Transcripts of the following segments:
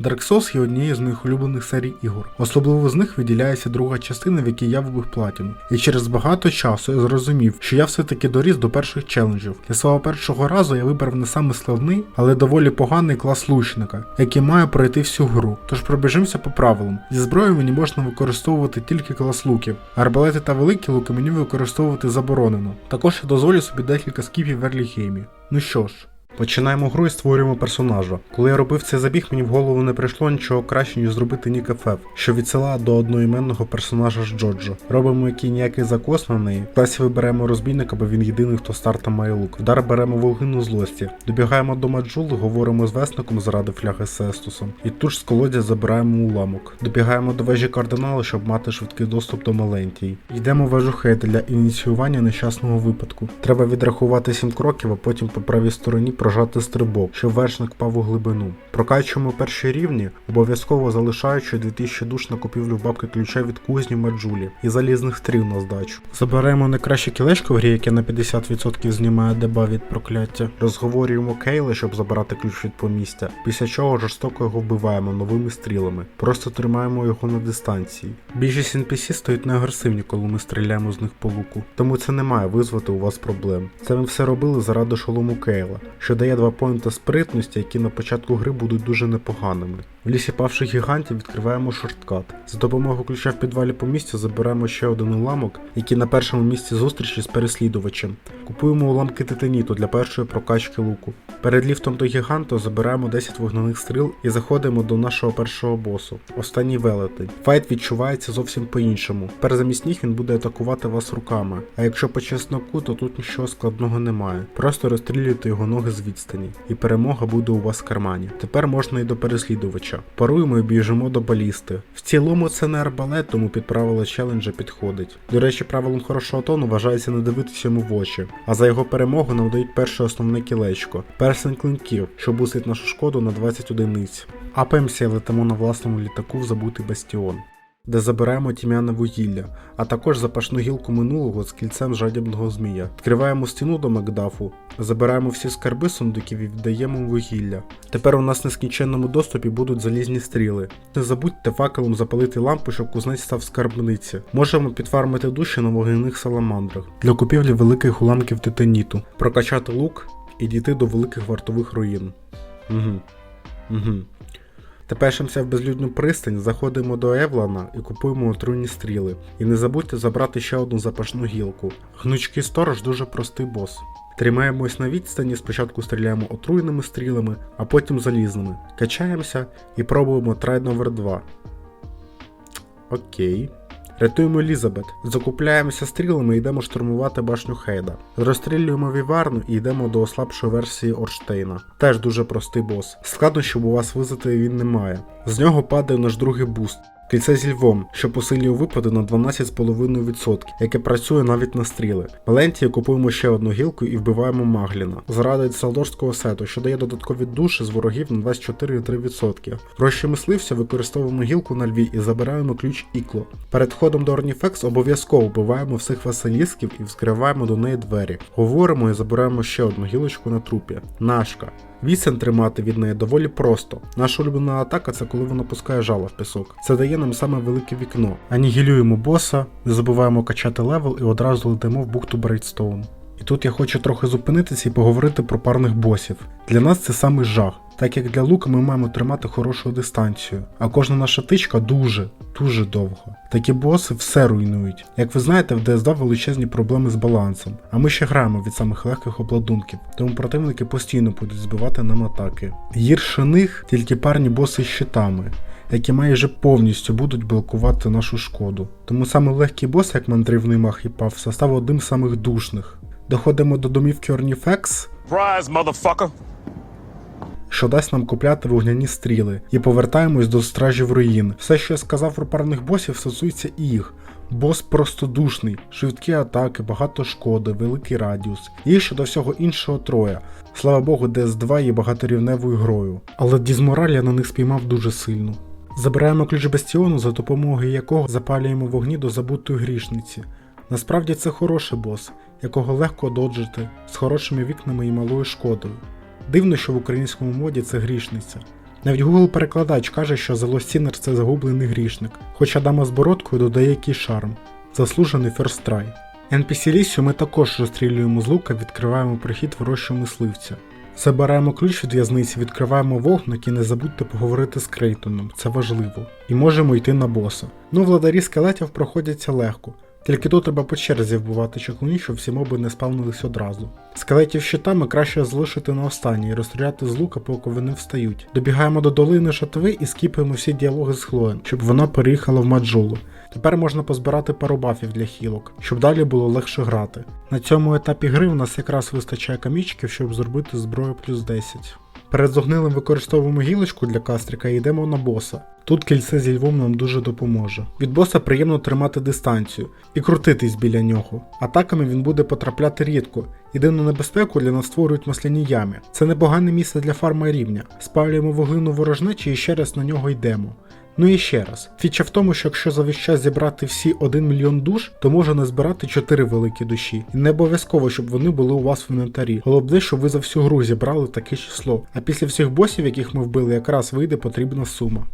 Dark Souls є однією з моїх улюблених серій ігор. Особливо з них виділяється друга частина, в якій я вибив платіну. І через багато часу я зрозумів, що я все-таки доріс до перших челенджів. Для свого першого разу я вибрав не саме складний, але доволі поганий клас лучника, який має пройти всю гру. Тож пробіжимося по правилам. Зі зброєю мені можна використовувати тільки клас луків. Арбалети та великі луки мені використовувати заборонено. Також я дозволю собі декілька скіпів в ерлігеймі. Ну що ж. Починаємо гру і створюємо персонажа. Коли я робив цей забіг, мені в голову не прийшло нічого краще, ніж зробити Нік FF, що відсилає до одноіменного персонажа з Джоджо. Робимо який ніякий закос на неї. В класі виберемо розбійника, бо він єдиний, хто стартом має лук. Вдар беремо вогину злості. Добігаємо до Маджули, говоримо з весником заради фляги з Сестусом. І тут ж з колодязя забираємо уламок. Добігаємо до вежі кардиналу, щоб мати швидкий доступ до Малентії. Йдемо в вежу Хейта для ініціювання нещасного випадку. Треба відрахувати 7 кроків, а потім по правій стороні прожати стрибок, щоб вершник впав у глибину. Прокачуємо перші рівні, обов'язково залишаючи 2000 душ на купівлю бабки ключа від кузні Маджулі і залізних стріл на здачу. Заберемо найкраще кілечко в грі, яке на 50% знімає деба від прокляття. Розговорюємо Кейла, щоб забрати ключ від помістя, після чого жорстоко його вбиваємо новими стрілами. Просто тримаємо його на дистанції. Більшість NPC стоять неагресивні, коли ми стріляємо з них по луку, тому це не має визвати у вас проблем. Це ми все робили заради шолому Кейла, що дає два поінта спритності, які на початку гри будуть дуже непоганими. В лісі павших гігантів відкриваємо шорткат. За допомогою ключа в підвалі помістя забираємо ще один уламок, який на першому місці зустрічі з переслідувачем. Купуємо уламки титаніту для першої прокачки луку. Перед ліфтом до гіганту забираємо 10 вогняних стріл і заходимо до нашого першого босу. Останній велетень. Файт відчувається зовсім по-іншому. Тепер замість ніг він буде атакувати вас руками. А якщо по чесноку, то тут нічого складного немає. Просто розстрілюйте його ноги з відстані, і перемога буде у вас в кармані. Тепер можна і до переслідувача. Паруємо і біжимо до балісти. В цілому це не арбалет, тому під правила челенджа підходить. До речі, правилом хорошого тону вважається не дивитися йому в очі, а за його перемогу нам дають перше основне кілечко персень клинків, що бусить нашу шкоду на 20 одиниць. Апаємося і летимо на власному літаку в забутий бастіон. Де забираємо тім'яне вугілля, а також запашну гілку минулого з кільцем жадібного змія. Відкриваємо стіну до Макдафу, забираємо всі скарби сундуків і віддаємо вугілля. Тепер у нас на скінченному доступі будуть залізні стріли. Не забудьте факелом запалити лампу, щоб кузнець став скарбниці. Можемо підфармити душі на вогняних саламандрах для купівлі великих уламків титаніту, прокачати лук і дійти до великих вартових руїн. Угу. Угу. Тепешимося в безлюдну пристань, заходимо до Евлана і купуємо отруйні стріли. І не забудьте забрати ще одну запашну гілку. Гнучкий сторож дуже простий бос. Тримаємось на відстані, спочатку стріляємо отруйними стрілами, а потім залізними. Качаємося і пробуємо Трайновер 2. Окей. Рятуємо Елізабет, закупляємося стрілами і йдемо штурмувати башню Хейда. Розстрілюємо віварну і йдемо до ослабшої версії Орштейна. Теж дуже простий бос. Складно, щоб у вас визити він немає. З нього падає наш другий буст. Кільце зі львом, що посилює випади на 12,5%, яке працює навіть на стріли. Валентії купуємо ще одну гілку і вбиваємо Магліна. Заради салдорського сету, що дає додаткові душі з ворогів на 24,3%. Гроші мисливця використовуємо гілку на льві і забираємо ключ ікло. Перед входом до Орніфекс обов'язково вбиваємо всіх василісків і вскриваємо до неї двері. Говоримо і забираємо ще одну гілочку на трупі. Нашка. Відстань тримати від неї доволі просто. Наша улюблена атака це коли вона пускає жало в пісок. Це дає нам саме велике вікно. Анігілюємо боса, не забуваємо качати левел і одразу летимо в бухту Брайтстоун. І тут я хочу трохи зупинитися і поговорити про парних босів. Для нас це саме жах, так як для лука ми маємо тримати хорошу дистанцію, а кожна наша тичка дуже, дуже довго. Такі боси все руйнують. Як ви знаєте, в DSD величезні проблеми з балансом, а ми ще граємо від самих легких обладунків, тому противники постійно будуть збивати нам атаки. Гірше них тільки парні боси з щитами. Які майже повністю будуть блокувати нашу шкоду. Тому саме легкий бос, як мандрівний мах і павса, став одним з самих душних. Доходимо до домівки Орніфекс, Rise, motherfucker. що дасть нам купляти вогняні стріли, і повертаємось до стражів руїн. Все, що я сказав про парних босів, стосується і їх. Бос простодушний, швидкі атаки, багато шкоди, великий радіус. І ще до всього іншого троє. Слава Богу, DS2 є багаторівневою грою. Але Дізмораль я на них спіймав дуже сильно. Забираємо ключ бастіону, за допомогою якого запалюємо вогні до забутої грішниці. Насправді це хороший бос, якого легко доджити, з хорошими вікнами і малою шкодою. Дивно, що в українському моді це грішниця. Навіть Google перекладач каже, що Зелостінер це загублений грішник, хоч Адама з бородкою додає якийсь шарм. Заслужений ферстрай. NPC Лісю ми також розстрілюємо з лука, відкриваємо прихід ворожого мисливця. Забираємо ключ від в'язниці, відкриваємо вогник і не забудьте поговорити з Крейтоном, це важливо. І можемо йти на боса. Ну, владарі скелетів проходяться легко. Тільки тут треба по черзі вбивати чаклунів, щоб всі моби не спавнились одразу. Скелетів щитами краще залишити на останній і розстріляти з лука, поки вони встають. Добігаємо до долини шатви і скіпаємо всі діалоги з Хлоєн, щоб вона переїхала в Маджулу. Тепер можна позбирати пару бафів для хілок, щоб далі було легше грати. На цьому етапі гри у нас якраз вистачає камічків, щоб зробити зброю плюс 10. Перед зогнилим використовуємо гілочку для кастрика і йдемо на боса. Тут кільце зі львом нам дуже допоможе. Від боса приємно тримати дистанцію і крутитись біля нього. Атаками він буде потрапляти рідко. Єдину небезпеку для нас створюють масляні ями. Це непогане місце для фарма рівня. Спалюємо вуглину ворожнечі і ще раз на нього йдемо. Ну і ще раз, фіча в тому, що якщо за весь час зібрати всі 1 мільйон душ, то можна збирати 4 великі душі. І не обов'язково, щоб вони були у вас в інвентарі. Головне, щоб ви за всю гру зібрали таке число. А після всіх босів, яких ми вбили, якраз вийде потрібна сума.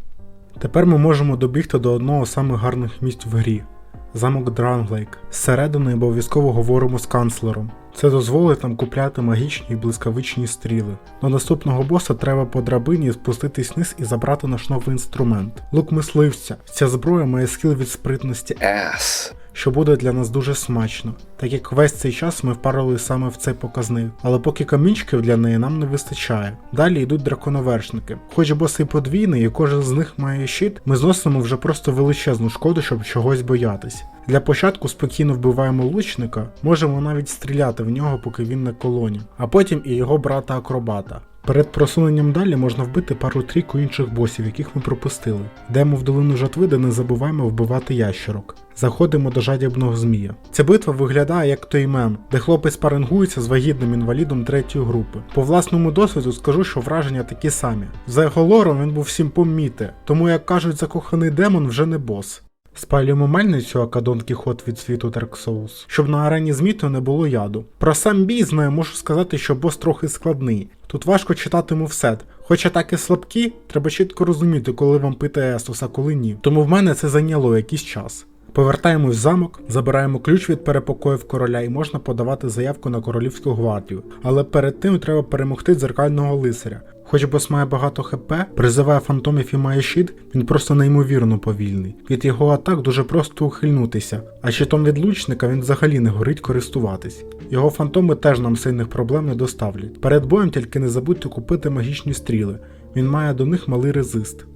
Тепер ми можемо добігти до одного з самих гарних місць в грі. Замок Дранглейк. Зсередини обов'язково говоримо з канцлером. Це дозволить нам купляти магічні і блискавичні стріли. До наступного боса треба по драбині спуститись вниз і забрати наш новий інструмент. Лук мисливця. Ця зброя має скіл від спритності Ass. Що буде для нас дуже смачно, так як весь цей час ми впарили саме в цей показник. Але поки камінчиків для неї нам не вистачає. Далі йдуть драконовершники. Хоч боси подвійний, і кожен з них має щит, ми зносимо вже просто величезну шкоду, щоб чогось боятись. Для початку спокійно вбиваємо лучника, можемо навіть стріляти в нього, поки він на колоні, а потім і його брата акробата. Перед просуненням далі можна вбити пару трійку інших босів, яких ми пропустили. Йдемо в долину жатви, де не забуваємо вбивати ящерок. Заходимо до жадібного змія. Ця битва виглядає як той мем, де хлопець парингується з вагітним інвалідом третьої групи. По власному досвіду скажу, що враження такі самі. За його лором він був всім поміти, тому як кажуть, закоханий демон вже не бос. Спалюємо мельницю ака Дон Кіхот від світу Dark Souls, щоб на арені зміту не було яду. Про сам бій знаю, можу сказати, що бос трохи складний. Тут важко читати мувсет. Хоч атаки слабкі, треба чітко розуміти, коли вам пити Есос, а коли ні. Тому в мене це зайняло якийсь час. Повертаємось в замок, забираємо ключ від перепокоїв короля і можна подавати заявку на королівську гвардію. Але перед тим треба перемогти дзеркального лицаря. Хоч бос має багато хп, призиває фантомів і має щит, він просто неймовірно повільний. Від його атак дуже просто ухильнутися, а щитом від лучника він взагалі не горить користуватись. Його фантоми теж нам сильних проблем не доставлять. Перед боєм тільки не забудьте купити магічні стріли, він має до них малий резист.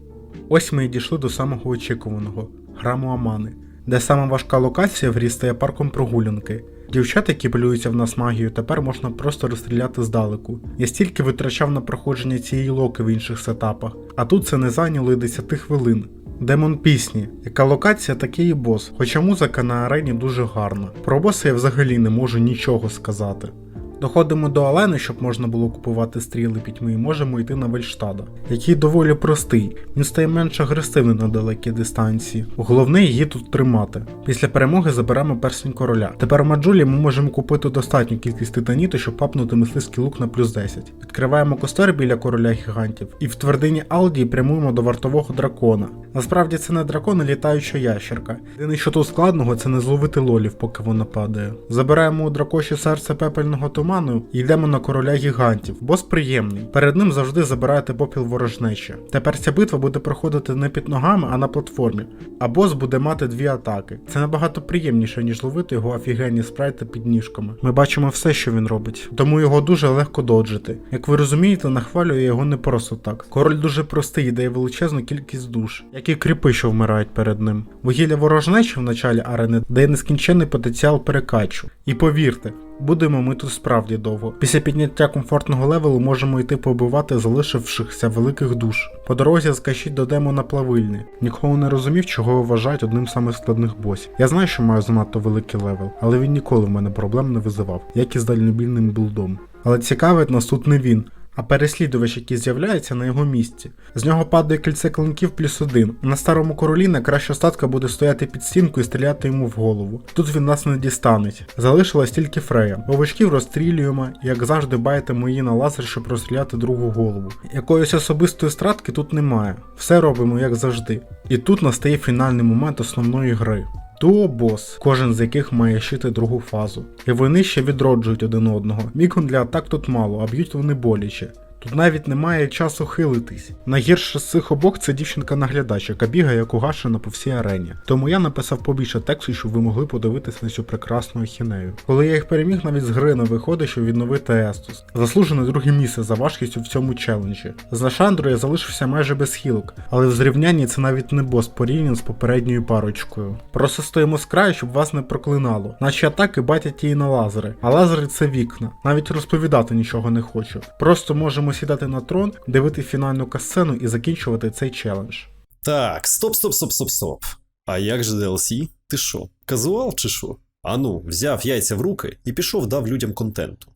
Ось ми і дійшли до самого очікуваного храму Амани, де сама важка локація в парком прогулянки. Дівчат, які полюються в нас магію, тепер можна просто розстріляти здалеку. Я стільки витрачав на проходження цієї локи в інших сетапах, а тут це не зайняло і 10 хвилин. Демон пісні, яка локація, такий і бос, хоча музика на арені дуже гарна. Про боса я взагалі не можу нічого сказати. Доходимо до Алени, щоб можна було купувати стріли пітьми, і можемо йти на Вельштада, який доволі простий, він стає менш агресивний на далекій дистанції. Головне її тут тримати. Після перемоги заберемо персень короля. Тепер у Маджулі ми можемо купити достатню кількість титаніту, щоб папнути мисливський лук на плюс 10. Відкриваємо костер біля короля гігантів, і в твердині Алдії прямуємо до вартового дракона. Насправді це не дракон, а літаюча ящерка. Єдине, що тут складного, це не зловити лолів, поки вона падає. Забираємо у дракоші серце пепельного туману і йдемо на короля гігантів. Бос приємний. Перед ним завжди забираєте попіл ворожнечі. Тепер ця битва буде проходити не під ногами, а на платформі. А бос буде мати дві атаки. Це набагато приємніше, ніж ловити його офігенні спрайти під ніжками. Ми бачимо все, що він робить, тому його дуже легко доджити. Як ви розумієте, нахвалює його не просто так. Король дуже простий і дає величезну кількість душ, як і кріпи, що вмирають перед ним. Вугілля ворожнечі в началі арени дає нескінченний потенціал перекачу. І повірте, Будемо ми тут справді довго. Після підняття комфортного левелу можемо йти побивати залишившихся великих душ. По дорозі скачіть до демона плавильні. Ніколи не розумів, чого вважають одним з самих складних босів. Я знаю, що маю занадто великий левел, але він ніколи в мене проблем не визивав, як і з дальнобільним білдом. Але цікавить нас тут не він, а переслідувач, який з'являється на його місці. З нього падає кільце клинків плюс один. На старому королі найкраща статка буде стояти під стінку і стріляти йому в голову. Тут він нас не дістанеть. Залишилась тільки Фрея. Бовичків розстрілюємо, як завжди, баєте мої на лазер, щоб розстріляти другу голову. Якоїсь особистої стратки тут немає. Все робимо як завжди. І тут настає фінальний момент основної гри. Дуо бос, кожен з яких має шити другу фазу. І вони ще відроджують один одного. Мікон для атак тут мало, а б'ють вони боляче. Тут навіть немає часу хилитись. Найгірше з цих обох це дівчинка-наглядач, яка бігає як угашена по всій арені. Тому я написав побільше тексту, щоб ви могли подивитися на цю прекрасну ахінею. Коли я їх переміг, навіть з гри не виходить, щоб відновити Естус. Заслужене друге місце за важкістю в цьому челенджі. З Нашандрою я залишився майже без хілок, але в зрівнянні це навіть не бос порівняно з попередньою парочкою. Просто стоїмо з краю, щоб вас не проклинало. Наші атаки батять її на лазери, а лазери це вікна. Навіть розповідати нічого не хочу. Просто можемо сідати на трон, дивити фінальну касцену і закінчувати цей челендж. Так, стоп, стоп, стоп, стоп, стоп. А як же DLC? Ти що, казуал чи що? Ану, взяв яйця в руки і пішов дав людям контенту.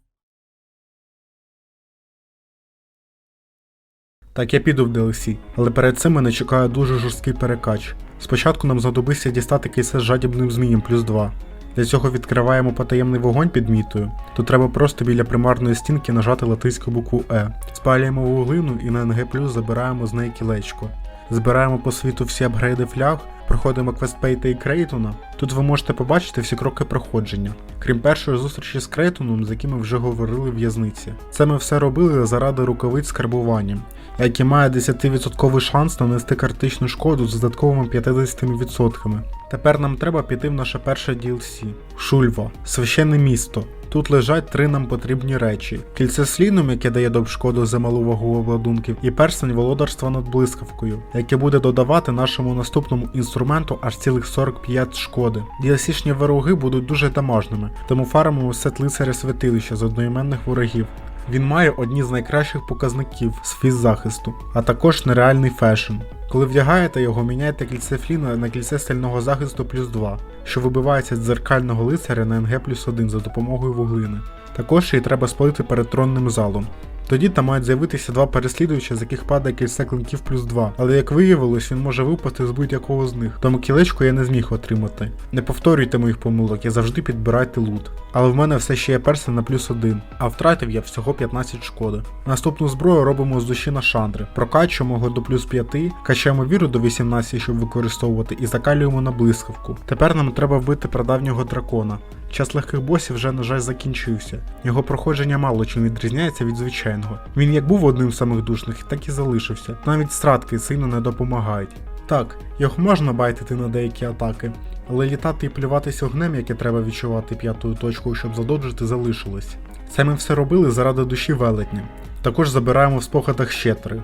Так я піду в DLC, але перед цим мене чекає дуже жорсткий перекач. Спочатку нам знадобиться дістати кейсе з жадібним змієм плюс 2. Для цього відкриваємо потаємний вогонь під мітою. Тут треба просто біля примарної стінки нажати латинську букву Е. Спалюємо вуглину і на НГ плюс забираємо з неї кілечко. Збираємо по світу всі апгрейди фляг, проходимо квестпейта і Крейтона. Тут ви можете побачити всі кроки проходження, крім першої зустрічі з Крейтоном, з яким ми вже говорили в в'язниці. Це ми все робили заради рукавиць з карбуванням, який має 10% шанс нанести критичну шкоду з додатковими 50%. Тепер нам треба піти в наше перше DLC Шульва, священне місто. Тут лежать три нам потрібні речі: кільце з яке дає доп шкоду за малу вагу обладунків, і перстень володарства над блискавкою, яке буде додавати нашому наступному інструменту аж цілих 45 шкоди. DLC-шні вороги будуть дуже дамажними, тому фармимо сет лицаря святилища з одноіменних ворогів. Він має одні з найкращих показників з фіззахисту, а також нереальний фешн. Коли вдягаєте його, міняйте кільце фліна на кільце стального захисту плюс 2, що вибивається з дзеркального лицаря на НГ плюс 1 за допомогою вуглини. Також її треба спалити перед тронним залом. Тоді там мають з'явитися два переслідувача, з яких падає кільце клинків плюс 2. Але як виявилось, він може випасти з будь-якого з них. Тому кілечко я не зміг отримати. Не повторюйте моїх помилок, і завжди підбирайте лут. Але в мене все ще є перси на плюс 1, а втратив я всього 15 шкоди. Наступну зброю робимо з душі на шандри, прокачуємо його до плюс 5, качаємо віру до 18, щоб використовувати, і закалюємо на блискавку. Тепер нам треба вбити прадавнього дракона. Час легких босів вже, на жаль, закінчився. Його проходження мало чим відрізняється від звичайного. Він як був одним з самих душних, так і залишився. Навіть стратки сильно не допомагають. Так, його можна байтити на деякі атаки, але літати і плюватись огнем, яке треба відчувати п'ятою точкою, щоб задоджити, залишилось. Це ми все робили заради душі велетня. Також забираємо в спогадах ще три.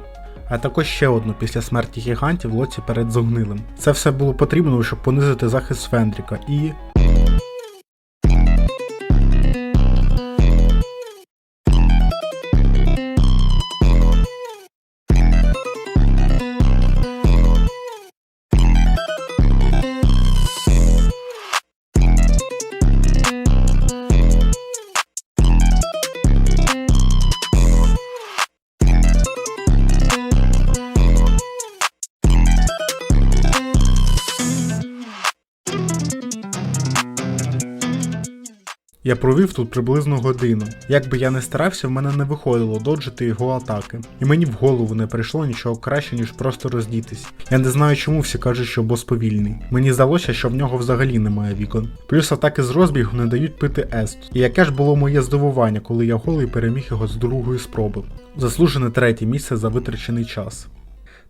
А також ще одну після смерті гігантів лоці перед зогнилим. Це все було потрібно, щоб понизити захист Фендріка і. Я провів тут приблизно годину. Як би я не старався, в мене не виходило доджити його атаки. І мені в голову не прийшло нічого краще, ніж просто роздітись. Я не знаю, чому всі кажуть, що бос повільний. Мені здалося, що в нього взагалі немає вікон. Плюс атаки з розбігу не дають пити ест. І яке ж було моє здивування, коли я голий переміг його з другої спроби. Заслужене третє місце за витрачений час.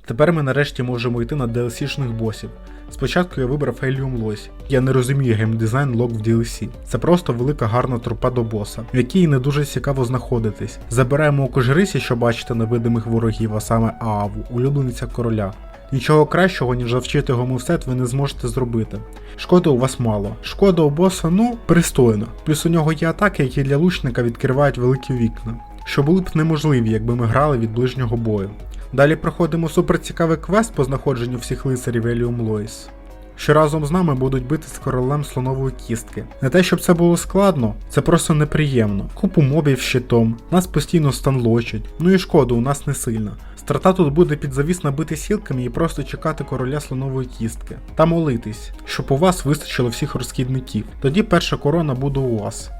Тепер ми нарешті можемо йти на DLC-шних босів. Спочатку я вибрав Helium Loss. Я не розумію геймдизайн лог в DLC. Це просто велика гарна трупа до боса, в якій не дуже цікаво знаходитись. Забираємо окожрисі, що бачите невидимих ворогів, а саме Ааву, улюблениця короля. Нічого кращого, ніж завчити його мувсет, ви не зможете зробити. Шкоди у вас мало. Шкода у боса, ну, пристойно. Плюс у нього є атаки, які для лучника відкривають великі вікна, що були б неможливі, якби ми грали від ближнього бою. Далі проходимо суперцікавий квест по знаходженню всіх лицарів Еліум Лоїс. що разом з нами будуть бити з королем слонової кістки. Не те, щоб це було складно, це просто неприємно. Купу мобів щитом, нас постійно станлочать, ну і шкода у нас не сильна. Страта тут буде підзавісно бити сілками і просто чекати короля слонової кістки. Та молитись, щоб у вас вистачило всіх розкідників. Тоді перша корона буде у вас.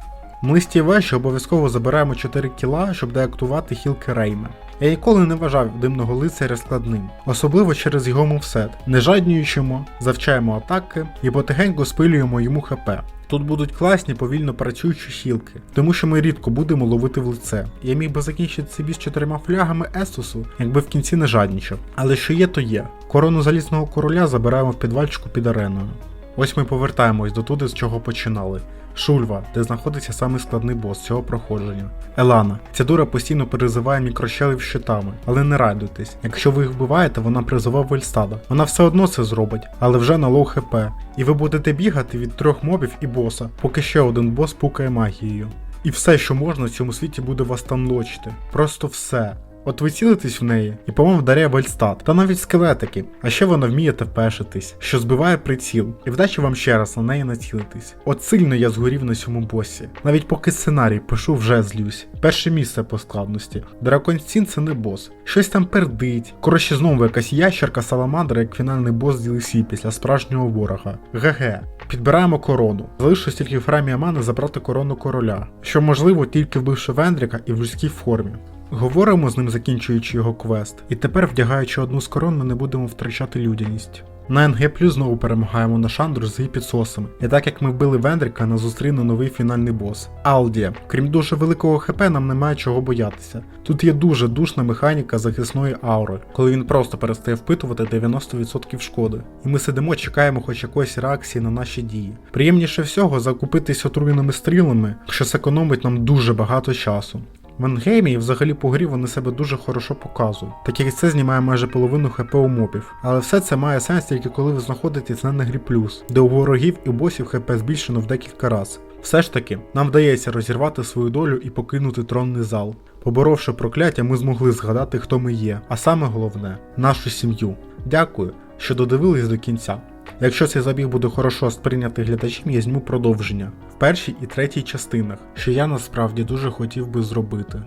В листі вежі обов'язково забираємо 4 кіла, щоб деактувати хілки Рейме. Я ніколи не вважав димного лицаря складним, особливо через його мувсет. Не жаднюючимо, завчаємо атаки і потихеньку спилюємо йому ХП. Тут будуть класні повільно працюючі хілки, тому що ми рідко будемо ловити в лице. Я міг би закінчити бій з чотирма флягами Есусу, якби в кінці не жаднічав. Але що є, то є. Корону залізного короля забираємо в підвальчику під ареною. Ось ми повертаємось до туди, з чого починали. Шульва, де знаходиться самий складний бос цього проходження. Елана. Ця дура постійно перезиває мікрощелів щитами, але не радуйтесь. Якщо ви їх вбиваєте, вона призиває Вельстада. Вона все одно це зробить, але вже на лоу хп. І ви будете бігати від трьох мобів і боса, поки ще один бос пукає магією. І все, що можна в цьому світі буде вас танлочити. Просто все. От ви цілитесь в неї, і по-моєму вдаряє Вальстат, та навіть скелетики. А ще вона вміє тепешитись, що збиває приціл, і вдачі вам ще раз на неї націлитись. От сильно я згорів на цьому босі. Навіть поки сценарій пишу, вже злюсь. Перше місце по складності. Дракон Стін це не бос. Щось там пердить. Коротше, знову якась ящерка саламандра, як фінальний бос з DLC після справжнього ворога. ГГ. Підбираємо корону. Залишилось тільки в храмі Амани забрати корону короля, що можливо тільки вбивши Вендріка і в людській формі. Говоримо з ним, закінчуючи його квест, і тепер, вдягаючи одну з корон, ми не будемо втрачати людяність. На НГ плюс знову перемагаємо на Шандру з її. І так як ми вбили Вендріка, нас зустріне новий фінальний бос Алдія. Крім дуже великого ХП, нам немає чого боятися. Тут є дуже душна механіка захисної аури, коли він просто перестає впитувати 90% шкоди. І ми сидимо, чекаємо хоч якоїсь реакції на наші дії. Приємніше всього закупитись отруєними стрілами, що зекономить нам дуже багато часу. В Енгеймі і взагалі по грі вони себе дуже хорошо показують, так як це знімає майже половину хп у мобів. Але все це має сенс тільки коли ви знаходитесь на негрі плюс, де у ворогів і босів хп збільшено в декілька раз. Все ж таки, нам вдається розірвати свою долю і покинути тронний зал. Поборовши прокляття, ми змогли згадати, хто ми є, а саме головне нашу сім'ю. Дякую, що додивились до кінця. Якщо цей забіг буде хорошо сприйнятий глядачем, я зніму продовження в першій і третій частинах, що я насправді дуже хотів би зробити.